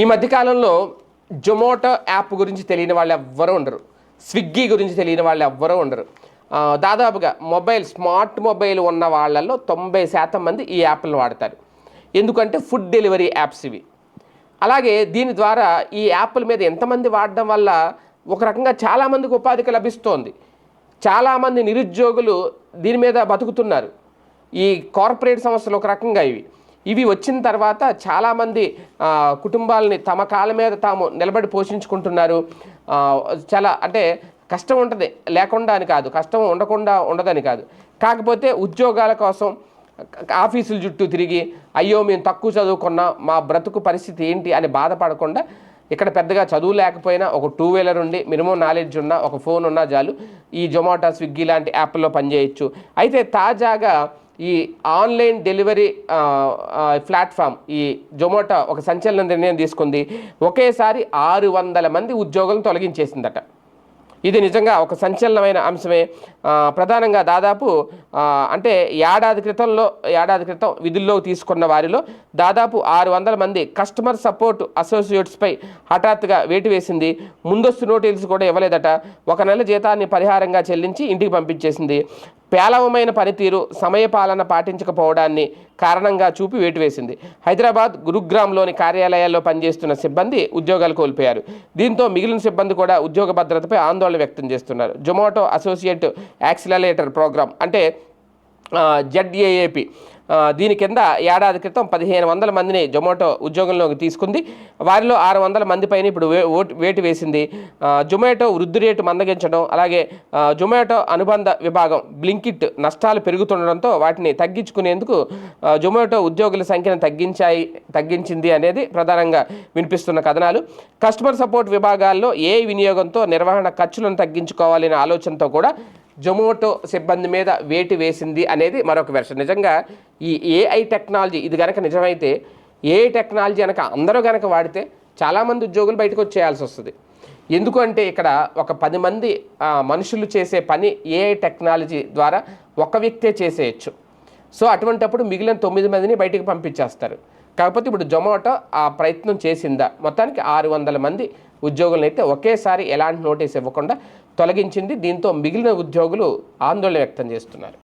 ఈ మధ్యకాలంలో జొమాటో యాప్ గురించి తెలియని వాళ్ళు ఎవ్వరూ ఉండరు. స్విగ్గీ గురించి తెలియని వాళ్ళు ఎవ్వరూ ఉండరు. దాదాపుగా మొబైల్ స్మార్ట్ మొబైల్ ఉన్న వాళ్ళల్లో తొంభై శాతం మంది ఈ యాప్లను వాడతారు. ఎందుకంటే ఫుడ్ డెలివరీ యాప్స్ ఇవి. అలాగే దీని ద్వారా ఈ యాప్ల మీద ఎంతమంది వాడడం వల్ల ఒక రకంగా చాలామందికి ఉపాధికి లభిస్తోంది. చాలామంది నిరుద్యోగులు దీని మీద బతుకుతున్నారు. ఈ కార్పొరేట్ సంస్థలు ఒక రకంగా ఇవి. ఇవి వచ్చిన తర్వాత చాలామంది కుటుంబాలని తమ కాళ్ళ మీద తాము నిలబడి పోషించుకుంటున్నారు. చాలా అంటే కష్టం ఉంటుంది లేకుండా అని కాదు. కష్టం ఉండకుండా ఉండదని కాదు. కాకపోతే ఉద్యోగాల కోసం ఆఫీసుల చుట్టూ తిరిగి అయ్యో మేము తక్కువ చదువుకున్నా మా బ్రతుకు పరిస్థితి ఏంటి? అని బాధపడకుండా ఇక్కడ పెద్దగా చదువు లేకపోయినా ఒక టూ వీలర్ ఉండి మినిమం నాలెడ్జ్ ఉన్న ఒక ఫోన్ ఉన్నా చాలు ఈ జొమాటో స్విగ్గీ లాంటి యాప్లో పనిచేయచ్చు. అయితే తాజాగా ఈ ఆన్లైన్ డెలివరీ ప్లాట్ఫామ్ ఈ జొమాటో ఒక సంచలన నిర్ణయం తీసుకుంది. ఒకేసారి ఆరు వందల మంది ఉద్యోగులను తొలగించేసిందట. ఇది నిజంగా ఒక సంచలనమైన అంశమే. ప్రధానంగా దాదాపు అంటే ఏడాది క్రితంలో ఏడాది క్రితం విధుల్లో తీసుకున్న వారిలో దాదాపు ఆరు వందల మంది కస్టమర్ సపోర్ట్ అసోసియేట్స్పై హఠాత్తుగా వేటు వేసింది. ముందస్తు నోటీసులు కూడా ఇవ్వలేదట. ఒక నెల జీతాన్ని పరిహారంగా చెల్లించి ఇంటికి పంపించేసింది. పేలవమైన పనితీరు సమయపాలన పాటించకపోవడాన్ని కారణంగా చూపి వేటు వేసింది హైదరాబాద్ గురుగ్రామ్లోని కార్యాలయాల్లో పనిచేస్తున్న సిబ్బంది ఉద్యోగాలు కోల్పోయారు. దీంతో మిగిలిన సిబ్బంది కూడా ఉద్యోగ భద్రతపై ఆందోళన వ్యక్తం చేస్తున్నారు. జొమాటో అసోసియేట్ యాక్సిలరేటర్ ప్రోగ్రామ్ అంటే జడ్ఏఏపి. దీని కింద ఏడాది క్రితం పదిహేను వందల మందిని జొమాటో ఉద్యోగంలోకి తీసుకుంది. వారిలో ఆరు వందల మంది పైన ఇప్పుడు వే ఓటు వేటు వేసింది. జొమాటో వృద్ధి రేటు మందగించడం అలాగే జొమాటో అనుబంధ విభాగం బ్లింకిట్ నష్టాలు పెరుగుతుండడంతో వాటిని తగ్గించుకునేందుకు జొమాటో ఉద్యోగుల సంఖ్యను తగ్గించాయి తగ్గించింది అనేది ప్రధానంగా వినిపిస్తున్న కథనాలు. కస్టమర్ సపోర్ట్ విభాగాల్లో ఏ వినియోగంతో నిర్వహణ ఖర్చులను తగ్గించుకోవాలనే ఆలోచనతో కూడా జొమాటో సిబ్బంది మీద వేటు వేసింది అనేది మరొక వెర్షన్. నిజంగా ఈ ఏఐ టెక్నాలజీ ఇది కనుక నిజమైతే ఏఐ టెక్నాలజీ కనుక అందరూ కనుక వాడితే చాలామంది ఉద్యోగులు బయటకు వచ్చేయాల్సి వస్తుంది. ఎందుకంటే ఇక్కడ ఒక పది మంది మనుషులు చేసే పని ఏఐ టెక్నాలజీ ద్వారా ఒక వ్యక్తే చేసేయచ్చు. సో అటువంటప్పుడు మిగిలిన తొమ్మిది మందిని బయటికి పంపించేస్తారు. కాకపోతే ఇప్పుడు జొమాటో ఆ ప్రయత్నం చేసిందా? మొత్తానికి ఆరు వందల మంది ఉద్యోగులను అయితే ఒకేసారి ఎలాంటి నోటీస్ ఇవ్వకుండా తొలగించింది. దీంతో మిగిలిన ఉద్యోగులు ఆందోళన వ్యక్తం చేస్తున్నారు.